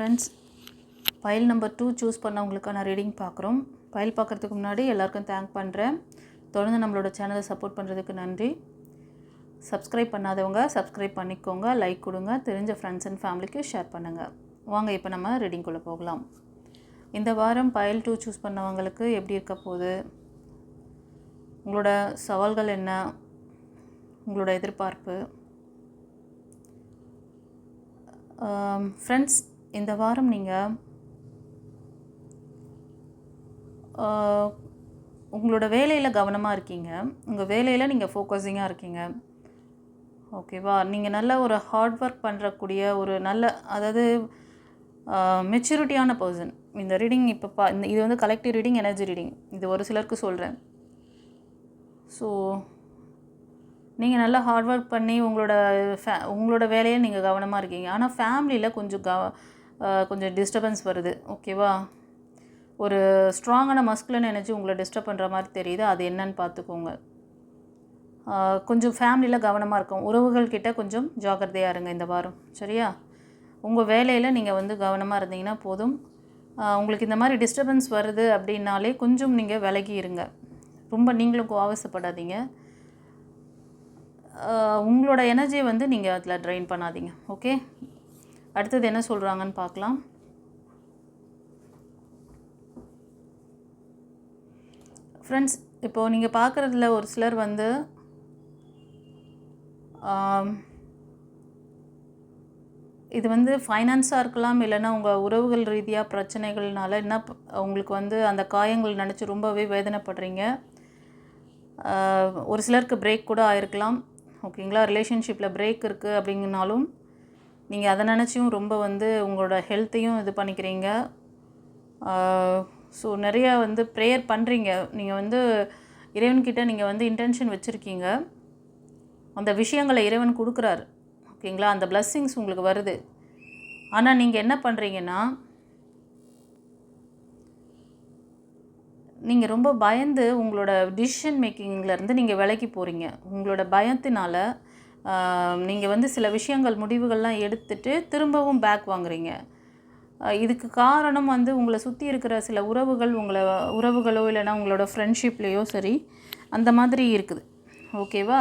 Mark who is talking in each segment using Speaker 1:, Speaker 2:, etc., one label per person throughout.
Speaker 1: Friends file number two choose பண்ணவங்களுக்கான reading பார்க்குறோம். File பார்க்குறதுக்கு முன்னாடி எல்லாருக்கும் தேங்க் பண்ணுறேன் தொடர்ந்து நம்மளோட சேனலை சப்போர்ட் பண்ணுறதுக்கு நன்றி. சப்ஸ்கிரைப் பண்ணாதவங்க சப்ஸ்கிரைப் பண்ணிக்கோங்க லைக் கொடுங்க. தெரிஞ்ச ஃப்ரெண்ட்ஸ் அண்ட் ஃபேமிலிக்கு ஷேர் பண்ணுங்கள் வாங்க இப்போ நம்ம ரீடிங்குள்ளே போகலாம். இந்த வாரம் பயல் டூ சூஸ் பண்ணவங்களுக்கு எப்படி இருக்க போகுது? உங்களோட சவால்கள் என்ன? உங்களோட எதிர்பார்ப்பு? ஃப்ரெண்ட்ஸ் இந்த வாரம் நீங்கள் உங்களோட வேலையில் கவனமாக இருக்கீங்க. உங்கள் வேலையில் நீங்கள் ஃபோக்கஸிங்காக இருக்கீங்க. ஓகேவா? நீங்கள் நல்ல ஒரு ஹார்ட் ஒர்க் பண்ணுறக்கூடிய ஒரு நல்ல அதாவது மெச்சூரிட்டியான பர்சன் இந்த ரீடிங் இப்போ பா இந்த இது வந்து கலெக்டிவ் ரீடிங் எனர்ஜி ரீடிங் இது ஒரு சிலருக்கு சொல்கிறேன் ஸோ நீங்கள் நல்லா ஹார்ட் ஒர்க் பண்ணி உங்களோட ஃபே உங்களோட வேலையை நீங்கள் கவனமாக இருக்கீங்க. ஆனால் ஃபேமிலியில் கொஞ்சம் கவ கொஞ்சம் டிஸ்டர்பன்ஸ் வருது. ஓகேவா ஒரு ஸ்ட்ராங்கான மஸ்குலன் எனர்ஜி உங்களை டிஸ்டர்ப் பண்ணுற மாதிரி தெரியுது. அது என்னன்னு பார்த்துக்கோங்க. கொஞ்சம் ஃபேமிலியில் கவனமாக இருக்கும் உறவுகள் கிட்டே கொஞ்சம் ஜாக்கிரதையாக இருங்க இந்த வாரம். சரியா? உங்கள் வேலையில் நீங்கள் வந்து கவனமாக இருந்தீங்கன்னா போதும். உங்களுக்கு இந்த மாதிரி டிஸ்டர்பன்ஸ் வருது அப்படின்னாலே கொஞ்சம் நீங்கள் விலகி இருங்க. ரொம்ப நீங்களும் கோவசப்படாதீங்க. உங்களோட எனர்ஜியை வந்து நீங்கள் அதில் ட்ரைன் பண்ணாதீங்க. ஓகே அடுத்தது என்ன சொல்கிறாங்கன்னு பார்க்கலாம். ஃப்ரெண்ட்ஸ் இப்போது நீங்கள் பார்க்குறதுல ஒரு சிலர் வந்து இது வந்து ஃபைனான்ஸாக இருக்கலாம் இல்லைன்னா உங்கள் உறவுகள் ரீதியாக பிரச்சனைகள்னால என்ன உங்களுக்கு வந்து அந்த காயங்கள் நினச்சி ரொம்பவே வேதனைப்படுறீங்க. ஒரு சிலருக்கு பிரேக் கூட ஆயிருக்கலாம். ஓகேங்களா? ரிலேஷன்ஷிப்பில் பிரேக் இருக்குது அப்படிங்கனாலும் நீங்கள் அதை நினச்சியும் ரொம்ப வந்து உங்களோட ஹெல்த்தையும் இது பண்ணிக்கிறீங்க. ஸோ நிறையா வந்து ப்ரேயர் பண்ணுறீங்க நீங்கள் வந்து இறைவன்கிட்ட நீங்கள் வந்து இன்டென்ஷன் வச்சுருக்கீங்க. அந்த விஷயங்களை இறைவன் கொடுக்குறாரு. ஓகேங்களா அந்த பிளஸ்ஸிங்ஸ் உங்களுக்கு வருது. ஆனால் நீங்கள் என்ன பண்ணுறீங்கன்னா நீங்கள் ரொம்ப பயந்து உங்களோட டிசிஷன் மேக்கிங்லேருந்து நீங்கள் விலைக்கு போகிறீங்க உங்களோட பயத்தினால நீங்கள் வந்து சில விஷயங்கள் முடிவுகள்லாம் எடுத்துட்டு திரும்பவும் பேக் வாங்குறீங்க. இதுக்கு காரணம் வந்து உங்களை சுற்றி இருக்கிற சில உறவுகள் உங்களை உறவுகளோ இல்லைனா உங்களோட ஃப்ரெண்ட்ஷிப்லேயோ சரி அந்த மாதிரி இருக்குது. ஓகேவா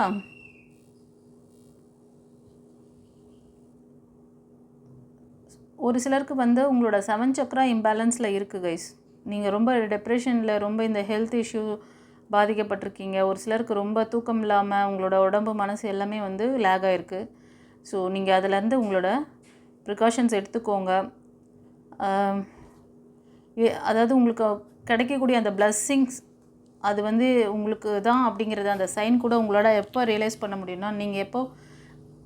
Speaker 1: ஒரு சிலருக்கு வந்து உங்களோட செவன் சக்கரா இம்பேலன்ஸில் இருக்குது கைஸ் நீங்கள் ரொம்ப டிப்ரெஷனில் ரொம்ப இந்த ஹெல்த் இஷ்யூ பாதிக்கப்பட்டிருக்கீங்க. ஒரு சிலருக்கு ரொம்ப தூக்கம் இல்லாமல் உங்களோட உடம்பு மனசு எல்லாமே வந்து லேக் ஆகிருக்கு ஸோ நீங்கள் அதிலேருந்து உங்களோட ப்ரிகாஷன்ஸ் எடுத்துக்கோங்க. அதாவது உங்களுக்கு கிடைக்கக்கூடிய அந்த பிளஸ்ஸிங்ஸ் அது வந்து உங்களுக்கு தான் அப்படிங்கிறது அந்த சைன் கூட உங்களால் எப்போ ரியலைஸ் பண்ண முடியும்னா நீங்கள் எப்போ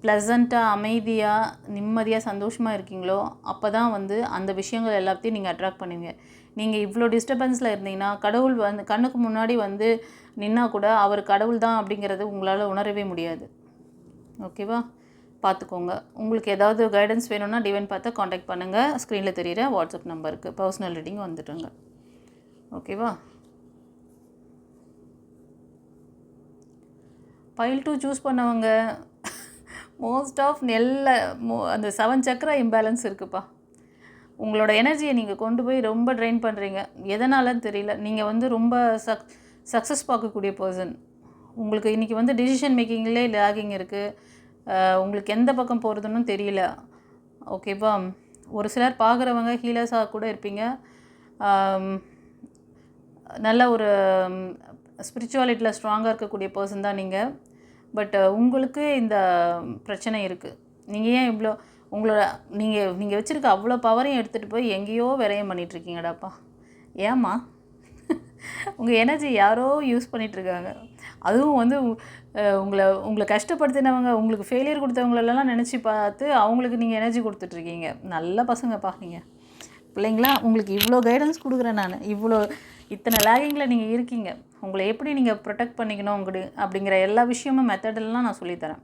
Speaker 1: ப்ளசண்ட்டாக அமைதியாக நிம்மதியாக சந்தோஷமாக இருக்கீங்களோ அப்போ தான் வந்து அந்த விஷயங்கள் எல்லாத்தையும் நீங்கள் அட்ராக்ட் பண்ணுவீங்க. நீங்கள் இவ்வளோ டிஸ்டர்பன்ஸில் இருந்தீங்கன்னா கடவுள் வந்து கண்ணுக்கு முன்னாடி வந்து நின்னா கூட அவர் கடவுள் தான் அப்படிங்கிறது உங்களால் உணரவே முடியாது. ஓகேவா பார்த்துக்கோங்க உங்களுக்கு ஏதாவது கைடன்ஸ் வேணும்னா டிவைன் பார்த்தா காண்டாக்ட் பண்ணுங்கள் ஸ்க்ரீனில் தெரிகிற வாட்ஸ்அப் நம்பருக்கு பர்சனல் ரீடிங் வந்துட்டுங்க ஓகேவா ஃபைல் டூ சூஸ் பண்ணவங்க மோஸ்ட் ஆஃப் நெல்ல மோ அந்த செவன் சக்கரா இம்பேலன்ஸ் இருக்குப்பா. உங்களோட எனர்ஜியை நீங்கள் கொண்டு போய் ரொம்ப ட்ரெயின் பண்ணுறீங்க எதனாலன்னு தெரியல. நீங்கள் வந்து ரொம்ப சக் சக்ஸஸ் பார்க்கக்கூடிய பர்சன் உங்களுக்கு இன்றைக்கி வந்து டிசிஷன் மேக்கிங்லேயே லேகிங் இருக்குது உங்களுக்கு எந்த பக்கம் போகிறதுன்னு தெரியல. ஓகேவா ஒரு சிலர் பார்க்குறவங்க ஹீலர்ஸாக கூட இருப்பீங்க. நல்ல ஒரு ஸ்பிரிச்சுவாலிட்டியில் ஸ்ட்ராங்காக இருக்கக்கூடிய பர்சன் தான் நீங்கள் பட் உங்களுக்கு இந்த பிரச்சனை இருக்குது நீங்கள் ஏன் இவ்வளோ உங்களோட நீங்கள் நீங்கள் வச்சுருக்க அவ்வளோ பவரையும் எடுத்துகிட்டு போய் எங்கேயோ விரயம் பண்ணிகிட்ருக்கீங்கடாப்பா ஏம்மா? உங்கள் எனர்ஜி யாரோ யூஸ் பண்ணிகிட்ருக்காங்க அதுவும் வந்து உங்களை உங்களை கஷ்டப்படுத்தினவங்க உங்களுக்கு ஃபெயிலியர் கொடுத்தவங்களெல்லாம் நினச்சி பார்த்து அவங்களுக்கு நீங்கள் எனர்ஜி கொடுத்துட்ருக்கீங்க நல்ல பசங்கப்பா நீங்கள் பிள்ளைங்களா உங்களுக்கு இவ்வளோ கைடன்ஸ் கொடுக்குறேன் நான். இவ்வளோ இத்தனை லேகிங்கில் நீங்கள் இருக்கீங்க. உங்களை எப்படி நீங்கள் ப்ரொடெக்ட் பண்ணிக்கணும் உங்கடி அப்படிங்கிற எல்லா விஷயமும் மெத்தடெல்லாம் நான் சொல்லித்தரேன்.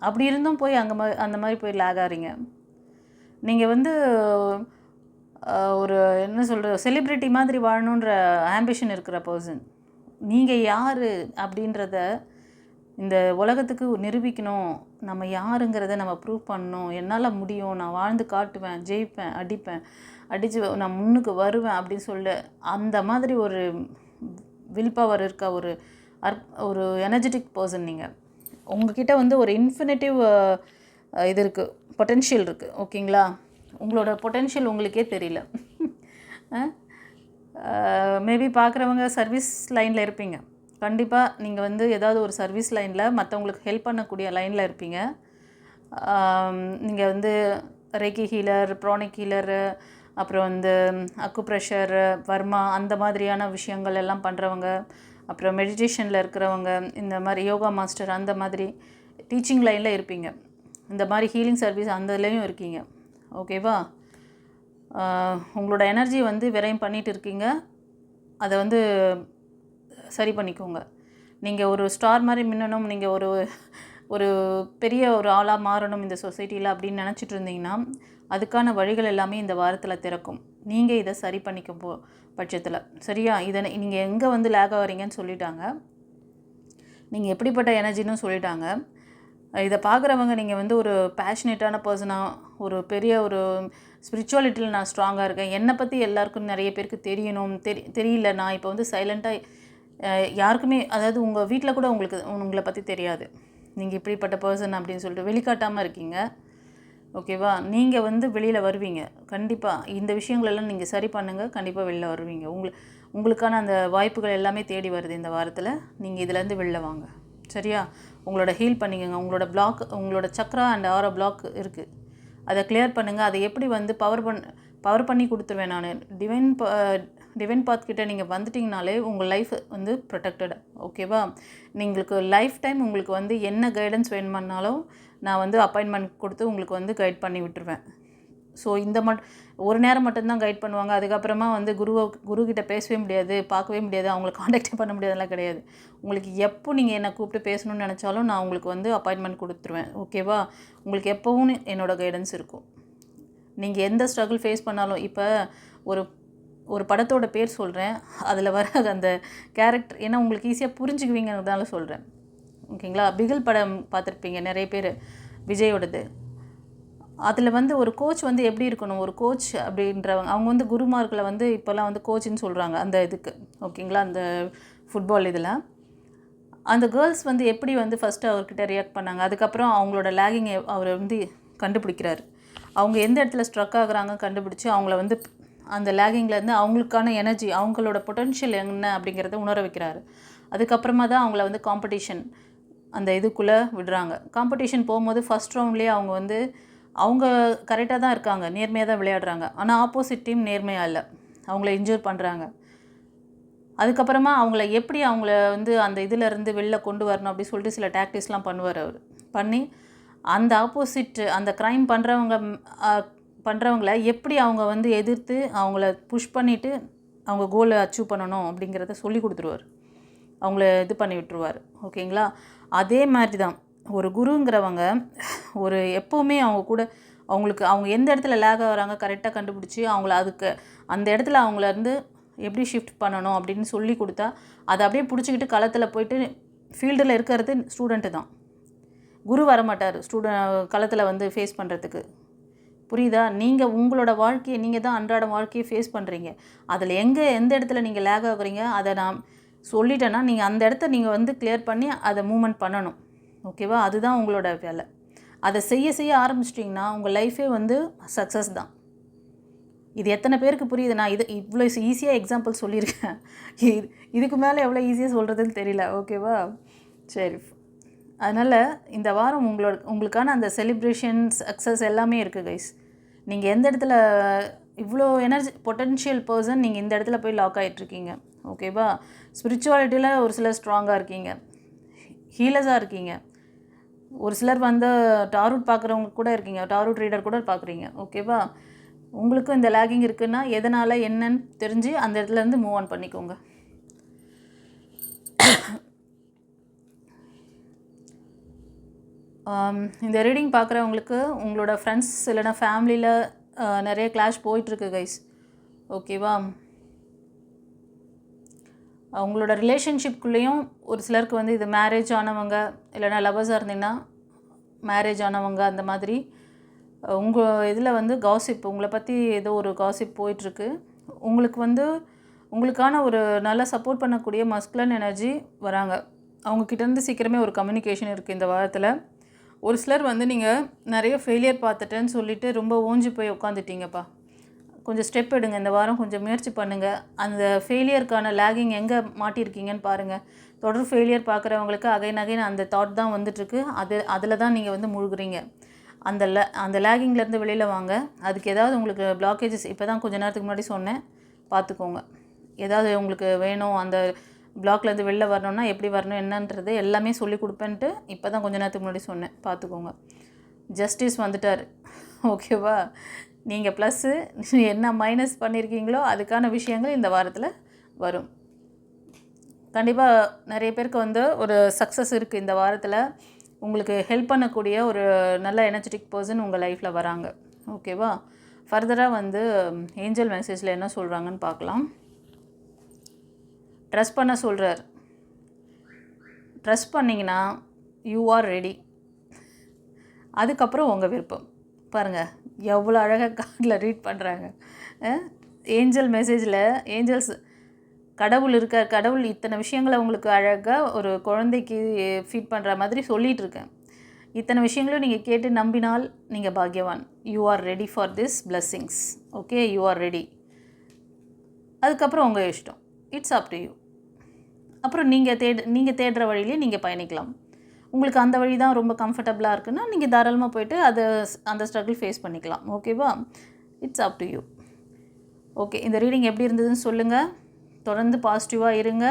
Speaker 1: அப்படி இருந்தும் போய் அங்கே மா அந்த மாதிரி போய் லேக் ஆகிறீங்க நீங்கள் வந்து ஒரு என்ன சொல்கிற செலிப்ரிட்டி மாதிரி வாழணுன்ற ஆம்பிஷன் இருக்கிற பர்சன் நீங்கள் யார் அப்படின்றத இந்த உலகத்துக்கு நிரூபிக்கணும். நம்ம யாருங்கிறத நம்ம ப்ரூவ் பண்ணணும். என்னால் முடியும். நான் வாழ்ந்து காட்டுவேன் ஜெயிப்பேன் அடிப்பேன். அடித்து நான் முன்னுக்கு வருவேன் அப்படின்னு சொல்ல அந்த மாதிரி ஒரு வில் பவர் இருக்க ஒரு அர் ஒரு எனர்ஜெட்டிக் பர்சன் நீங்கள் உங்ககிட்ட வந்து ஒரு இன்ஃபினிட்டிவ் இது இருக்குது பொட்டென்ஷியல் இருக்குது ஓகேங்களா உங்களோட பொட்டென்ஷியல் உங்களுக்கே தெரியல. மேபி பார்க்குறவங்க சர்வீஸ் லைனில் இருப்பீங்க. கண்டிப்பாக நீங்கள் வந்து ஏதாவது ஒரு சர்வீஸ் லைனில் மற்றவங்களுக்கு ஹெல்ப் பண்ணக்கூடிய லைனில் இருப்பீங்க. நீங்கள் வந்து ரேக்கி ஹீலர் ப்ரானிக் ஹீலரு அப்புறம் வந்து அக்கு ப்ரெஷர் வர்மா அந்த மாதிரியான விஷயங்கள் எல்லாம் பண்ணுறவங்க அப்புறம் மெடிடேஷனில் இருக்கிறவங்க இந்த மாதிரி யோகா மாஸ்டர் அந்த மாதிரி டீச்சிங் லைனில் இருப்பீங்க. இந்த மாதிரி ஹீலிங் சர்வீஸ் அந்ததுலேயும் இருக்கீங்க. ஓகேவா உங்களோட எனர்ஜி வந்து விரையும் பண்ணிகிட்டு இருக்கீங்க. அதை வந்து சரி பண்ணிக்கோங்க. நீங்கள் ஒரு ஸ்டார் மாதிரி மின்னணும் நீங்கள் ஒரு ஒரு பெரிய ஒரு ஆளாக மாறணும் இந்த சொசைட்டியில் அப்படின்னு நினச்சிட்டு இருந்தீங்கன்னா அதுக்கான வழிகள் எல்லாமே இந்த வாரத்தில் திறக்கும். நீங்கள் இதை சரி பண்ணிக்க போ பட்சத்தில். சரியா? இதை நீங்கள் எங்கே வந்து லேக் ஆகிறீங்கன்னு சொல்லிட்டாங்க. நீங்கள் எப்படிப்பட்ட எனர்ஜின்னு சொல்லிட்டாங்க. இதை பார்க்குறவங்க நீங்கள் வந்து ஒரு பேஷனேட்டான பர்சனாக ஒரு பெரிய ஒரு ஸ்பிரிச்சுவாலிட்டியில் நான் ஸ்ட்ராங்காக இருக்கேன். என்னை பற்றி எல்லாருக்கும் நிறைய பேருக்கு தெரியணும். தெரி தெரியல. நான் இப்போ வந்து சைலண்ட்டாக யாருக்குமே அதாவது உங்கள் வீட்டில் கூட உங்களுக்கு உங்களை பற்றி தெரியாது. நீங்கள் இப்படிப்பட்ட பர்சன் அப்படின்னு சொல்லிட்டு வெளிக்காட்டாமல் இருக்கீங்க. ஓகேவா? நீங்கள் வந்து வெளியில் வருவீங்க. கண்டிப்பாக இந்த விஷயங்களெல்லாம் நீங்கள் சரி பண்ணுங்கள் கண்டிப்பாக வெளில வருவீங்க. உங்கள் உங்களுக்கான அந்த வாய்ப்புகள் எல்லாமே தேடி வருது இந்த வாரத்தில். நீங்கள் இதுலேருந்து வெளில வாங்க. சரியா? உங்களோட ஹீல் பண்ணிக்கோங்க. உங்களோட பிளாக் உங்களோட சக்ரா அண்ட் ஆரோ பிளாக் இருக்குது அதை கிளியர் பண்ணுங்கள் அதை எப்படி வந்து பவர் பண் பவர் பண்ணி கொடுத்துருவேன் நான். டிவைன் ப டிவைன் பாத் கிட்டே நீங்கள் வந்துட்டிங்கனாலே உங்கள் லைஃப் வந்து ப்ரொடெக்டட் ஓகேவா நீங்களுக்கு லைஃப் டைம் உங்களுக்கு வந்து என்ன கைடன்ஸ் வேணுமானாலும் நான் வந்து அப்பாயின்மெண்ட் கொடுத்து உங்களுக்கு வந்து கைட் பண்ணி விட்டுருவேன். ஸோ இந்த மட் ஒரு நேரம் மட்டும்தான் கைட் பண்ணுவாங்க. அதுக்கப்புறமா வந்து குருவை குருக்கிட்ட பேசவே முடியாது பார்க்கவே முடியாது அவங்கள காண்டாக்டே பண்ண முடியாதெல்லாம் கிடையாது. உங்களுக்கு எப்போ நீங்கள் என்னை கூப்பிட்டு பேசணும்னு நினச்சாலும் நான் உங்களுக்கு வந்து அப்பாயின்மெண்ட் கொடுத்துருவேன். ஓகேவா உங்களுக்கு எப்போவும் என்னோடய கைடன்ஸ் இருக்கும். நீங்கள் எந்த ஸ்ட்ரகிள் ஃபேஸ் பண்ணாலும் இப்போ ஒரு ஒரு படத்தோட பேர் சொல்கிறேன் அதில் வர அந்த கேரக்டர் ஏன்னா உங்களுக்கு ஈஸியாக புரிஞ்சுக்குவீங்கிறதால சொல்கிறேன் ஓகேங்களா பிகில் படம் பார்த்துருப்பீங்க நிறைய பேர். விஜயோடது. அதில் வந்து ஒரு கோச் வந்து எப்படி இருக்கணும்? ஒரு கோச் அப்படின்றவங்க அவங்க வந்து குருமார்களை வந்து இப்போல்லாம் வந்து கோச்சின்னு சொல்கிறாங்க அந்த இதுக்கு. ஓகேங்களா அந்த ஃபுட்பால் இதில். அந்த கேர்ள்ஸ் வந்து எப்படி வந்து ஃபஸ்ட்டு அவர்கிட்ட ரியாக்ட் பண்ணாங்க? அதுக்கப்புறம் அவங்களோட லேகிங் அவர் வந்து கண்டுபிடிக்கிறாரு. அவங்க எந்த இடத்துல ஸ்ட்ரக் ஆகுறாங்க கண்டுபிடிச்சி அவங்கள வந்து அந்த லேகிங்லேருந்து அவங்களுக்கான எனர்ஜி அவங்களோட பொட்டென்ஷியல் என்ன அப்படிங்கிறத உணர வைக்கிறாரு. அதுக்கப்புறமா தான் அவங்கள வந்து காம்படிஷன் அந்த இதுக்குள்ளே விடுறாங்க. காம்படிஷன் போகும்போது ஃபஸ்ட் ரவுண்ட்லேயே அவங்க வந்து அவங்க கரெக்டாக தான் இருக்காங்க நேர்மையாக தான் விளையாடுறாங்க. ஆனால் ஆப்போசிட் டீம் நேர்மையாக இல்லை. அவங்கள இன்ஜூர் பண்ணுறாங்க அதுக்கப்புறமா அவங்கள எப்படி அவங்கள வந்து அந்த இதிலேருந்து வெளில கொண்டு வரணும் அப்படின்னு சொல்லிட்டு சில டாக்டிக்ஸ்லாம் பண்ணுவார் அவர். பண்ணி அந்த ஆப்போசிட் அந்த க்ரைம் பண்ணுறவங்க பண்ணுறவங்கள எப்படி அவங்க வந்து எதிர்த்து அவங்கள புஷ் பண்ணிவிட்டு அவங்க கோலை அச்சீவ் பண்ணணும் அப்படிங்கிறத சொல்லி கொடுத்துருவார். அவங்கள இது பண்ணி விட்டுருவார். ஓகேங்களா? அதே மாதிரி தான் ஒரு குருங்கிறவங்க ஒரு எப்போவுமே அவங்க கூட அவங்களுக்கு அவங்க எந்த இடத்துல லேக் ஆகுறாங்க கரெக்டாக கண்டுபிடிச்சி அவங்கள அதுக்கு அந்த இடத்துல அவங்கள இருந்து எப்படி ஷிஃப்ட் பண்ணணும் அப்படின்னு சொல்லி கொடுத்தா அதை அப்படியே பிடிச்சிக்கிட்டு களத்தில் போயிட்டு ஃபீல்டில் இருக்கிறது ஸ்டூடெண்ட்டு தான். குரு வரமாட்டார் ஸ்டூடெண்ட் களத்தில் வந்து ஃபேஸ் பண்ணுறதுக்கு புரியுதா? நீங்கள் உங்களோட வாழ்க்கையை நீங்கள் தான் அன்றாட வாழ்க்கையை ஃபேஸ் பண்ணுறீங்க அதில் எங்கே எந்த இடத்துல நீங்கள் லேக் ஆகுறீங்க அதை நான் சொல்லிட்டேன்னா நீங்கள் அந்த இடத்த நீங்கள் வந்து கிளியர் பண்ணி அதை மூமெண்ட் பண்ணணும். ஓகேவா அதுதான் உங்களோட வேலை. அதை செய்ய செய்ய ஆரம்பிச்சிட்டிங்கன்னா உங்கள் லைஃபே வந்து சக்ஸஸ் தான். இது எத்தனை பேருக்கு புரியுது? நான் இது இவ்வளோ ஈஸியாக எக்ஸாம்பிள் சொல்லியிருக்கேன். இது இதுக்கு மேலே எவ்வளோ ஈஸியாக சொல்கிறதுன்னு தெரியல. ஓகேவா சரி. அதனால் இந்த வாரம் உங்களோட உங்களுக்கான அந்த செலிப்ரேஷன் சக்ஸஸ் எல்லாமே இருக்குது கைஸ் நீங்கள் எந்த இடத்துல இவ்வளோ எனர்ஜி பொட்டென்ஷியல் பர்சன் நீங்கள் இந்த இடத்துல போய் லாக் ஆகிட்ருக்கீங்க ஓகேவா ஸ்பிரிச்சுவாலிட்டியில் ஒரு சிலர் ஸ்ட்ராங்காக இருக்கீங்க. ஹீலஸாக இருக்கீங்க. ஒரு சிலர் வந்து டாரூட் பார்க்குறவங்க கூட இருக்கீங்க. டாரூட் ரீடர் கூட பார்க்குறீங்க. ஓகேவா உங்களுக்கும் இந்த லேகிங் இருக்குன்னா எதனால் என்னன்னு தெரிஞ்சு அந்த இடத்துலேருந்து மூவ் ஆன் பண்ணிக்கோங்க. இந்த ரீடிங் பார்க்குறவங்களுக்கு உங்களோட ஃப்ரெண்ட்ஸ் இல்லைனா ஃபேமிலியில் நிறைய கிளாஷ் போயிட்டுருக்கு கைஸ் ஓகேவா அவங்களோட ரிலேஷன்ஷிப்குள்ளேயும் ஒரு சிலருக்கு வந்து இது மேரேஜ் ஆனவங்க இல்லைன்னா லவர்ஸாக இருந்தீங்கன்னா மேரேஜ் ஆனவங்க அந்த மாதிரி. உங்கள் இதில் வந்து காசிப் உங்களை பற்றி ஏதோ ஒரு காசிப் போயிட்டுருக்கு. உங்களுக்கு வந்து உங்களுக்கான ஒரு நல்ல சப்போர்ட் பண்ணக்கூடிய மஸ்குலன் எனர்ஜி வராங்க. அவங்கக்கிட்டேருந்து சீக்கிரமே ஒரு கம்யூனிகேஷன் இருக்குது இந்த வாரத்தில். ஒரு சிலர் வந்து நீங்கள் நிறைய ஃபெயிலியர் பார்த்துட்டேன்னு சொல்லிவிட்டு ரொம்ப ஓஞ்சி போய் உட்காந்துட்டீங்கப்பா கொஞ்சம் ஸ்டெப் எடுங்க இந்த வாரம் கொஞ்சம் முயற்சி பண்ணுங்கள் அந்த ஃபெயிலியருக்கான லேகிங் எங்கே மாட்டியிருக்கீங்கன்னு பாருங்கள் தொடர் ஃபெயிலியர் பார்க்குறவங்களுக்கு அகைன் அகைன் அந்த தாட் தான் வந்துட்டுருக்கு. அது அதில் தான் நீங்கள் வந்து முழுகுறீங்க. அந்த ல அந்த லேகிங்லேருந்து வெளியில் வாங்க. அதுக்கு ஏதாவது உங்களுக்கு பிளாக்கேஜஸ் இப்போ தான் கொஞ்சம் நேரத்துக்கு முன்னாடி சொன்னேன். பார்த்துக்கோங்க. ஏதாவது உங்களுக்கு வேணும் அந்த பிளாக்லேருந்து வெளில வரணும்னா எப்படி வரணும் என்னன்றது எல்லாமே சொல்லி கொடுப்பேன்ட்டு இப்போ தான் கொஞ்ச நேரத்துக்கு முன்னாடி சொன்னேன். பார்த்துக்கோங்க. ஜஸ்டிஸ் வந்துட்டார். ஓகேவா? நீங்கள் ப்ளஸ்ஸு என்ன மைனஸ் பண்ணியிருக்கீங்களோ அதுக்கான விஷயங்கள் இந்த வாரத்தில் வரும். கண்டிப்பாக நிறைய பேருக்கு வந்து ஒரு சக்ஸஸ் இருக்குது இந்த வாரத்தில். உங்களுக்கு ஹெல்ப் பண்ணக்கூடிய ஒரு நல்ல எனர்ஜெட்டிக் பர்சன் உங்கள் லைஃப்பில் வராங்க. ஓகேவா? ஃபர்தராக வந்து ஏஞ்சல் மெசேஜில் என்ன சொல்கிறாங்கன்னு பார்க்கலாம். ட்ரெஸ் பண்ண சொல்கிறார் ட்ரெஸ் பண்ணிங்கன்னா யூ ஆர் ரெடி அதுக்கப்புறம் உங்கள் விருப்பம். பாருங்கள் எவ்வளோ அழகாக கார்டில் ரீட் பண்ணுறாங்க ஏஞ்சல் மெசேஜில் ஏஞ்சல்ஸ் கடவுள் இருக்க கடவுள் இத்தனை விஷயங்களை உங்களுக்கு அழகாக ஒரு குழந்தைக்கு ஃபீட் பண்ணுற மாதிரி சொல்லிகிட்ருக்கேன் இத்தனை விஷயங்களும் நீங்கள் கேட்டு நம்பினால் நீங்கள் பாக்யவான் you are ready for this blessings okay you are ready அதுக்கப்புறம் உங்கள் இஷ்டம். இட்ஸ் அப் டு யூ அப்புறம் நீங்கள் தேடு நீங்கள் தேடுற வழியிலே நீங்கள் பயணிக்கலாம். உங்களுக்கு அந்த வழி தான் ரொம்ப கம்ஃபர்டபுளாக இருக்குன்னா நீங்கள் தாராளமாக போயிட்டு அதை அந்த ஸ்ட்ரகிள் ஃபேஸ் பண்ணிக்கலாம். ஓகேவா it's up to you okay இந்த ரீடிங் எப்படி இருந்ததுன்னு சொல்லுங்கள் தொடர்ந்து பாசிட்டிவாக இருங்க.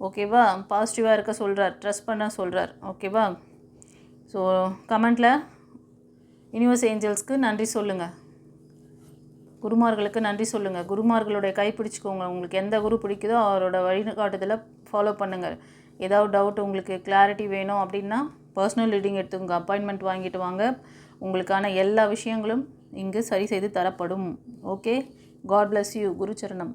Speaker 1: ஓகேவா பாசிட்டிவாக இருக்க சொல்கிறார் ட்ரெஸ் பண்ண சொல்கிறார் ஓகேவா ஸோ கமெண்ட்டில் யூனிவர்ஸ் ஏஞ்சல்ஸ்க்கு நன்றி சொல்லுங்கள் குருமார்களுக்கு நன்றி சொல்லுங்கள் குருமார்களுடைய கை பிடிச்சிக்கோங்க. உங்களுக்கு எந்த குரு பிடிக்குதோ அவரோட வழிகாட்டுதலை ஃபாலோ பண்ணுங்கள் ஏதாவது டவுட் உங்களுக்கு கிளாரிட்டி வேணும் அப்படின்னா பர்சனல் ரீடிங் எடுத்துக்கோங்க. அப்பாயின்மெண்ட் வாங்கிட்டு வாங்க. உங்களுக்கான எல்லா விஷயங்களும் இங்கு சரி செய்து தரப்படும். Okay God bless you குருச்சரணம்.